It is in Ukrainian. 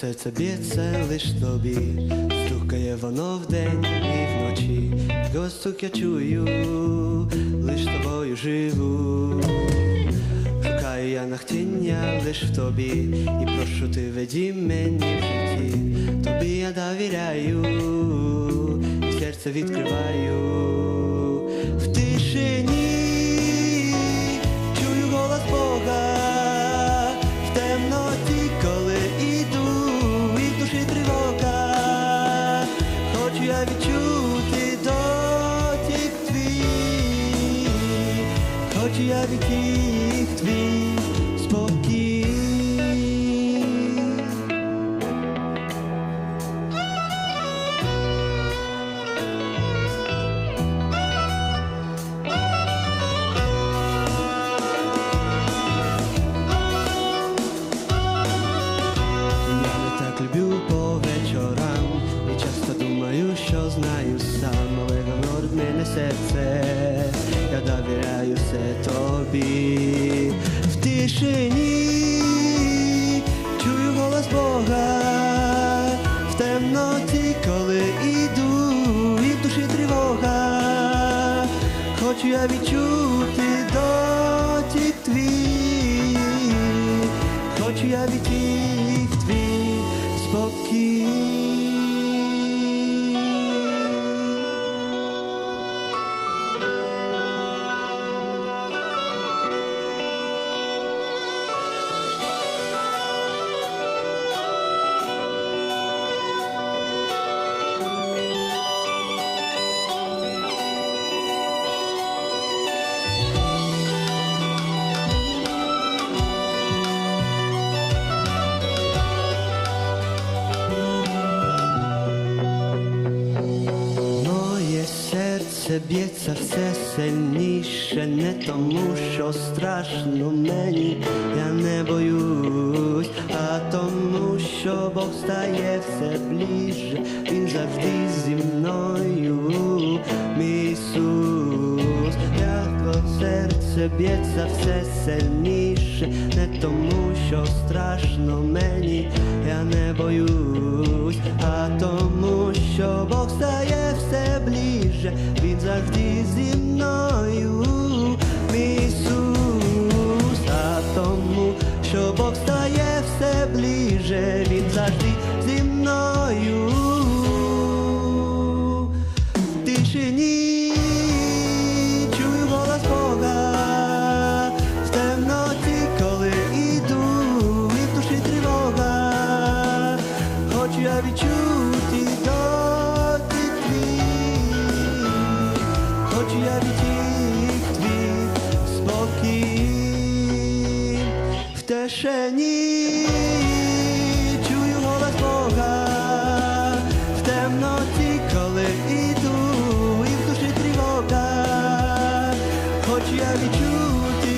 серце б'ється лиш тобі, стукає воно вдень і вночі, його я чую, лиш тобою живу. Шукаю я нахтіння лиш в тобі, і прошу ти веді мені в житті, тобі я довіряю, серце відкриваю. В тишині, я відтік твій спокій. Я так люблю по вечорам І часто думаю, що знаю сам Але говорить мене серце Я довіряю все тобі. В тишині Чую голос Бога. В темноті, коли іду І в душі тривога. Хочу я відчути дотік серце б'ється все сильніше, не тому, що страшно мені, я не боюсь, а тому, що Бог стає все ближче, Він завжди зі мною, мій Ісус, як серце б'ється все сильніше, не тому, що страшно мені, я не боюсь, я відчути дотик твій, хочу я відтік твій спокій в чую голос в темноті, коли іду, і в душі тривога, хочу я відчути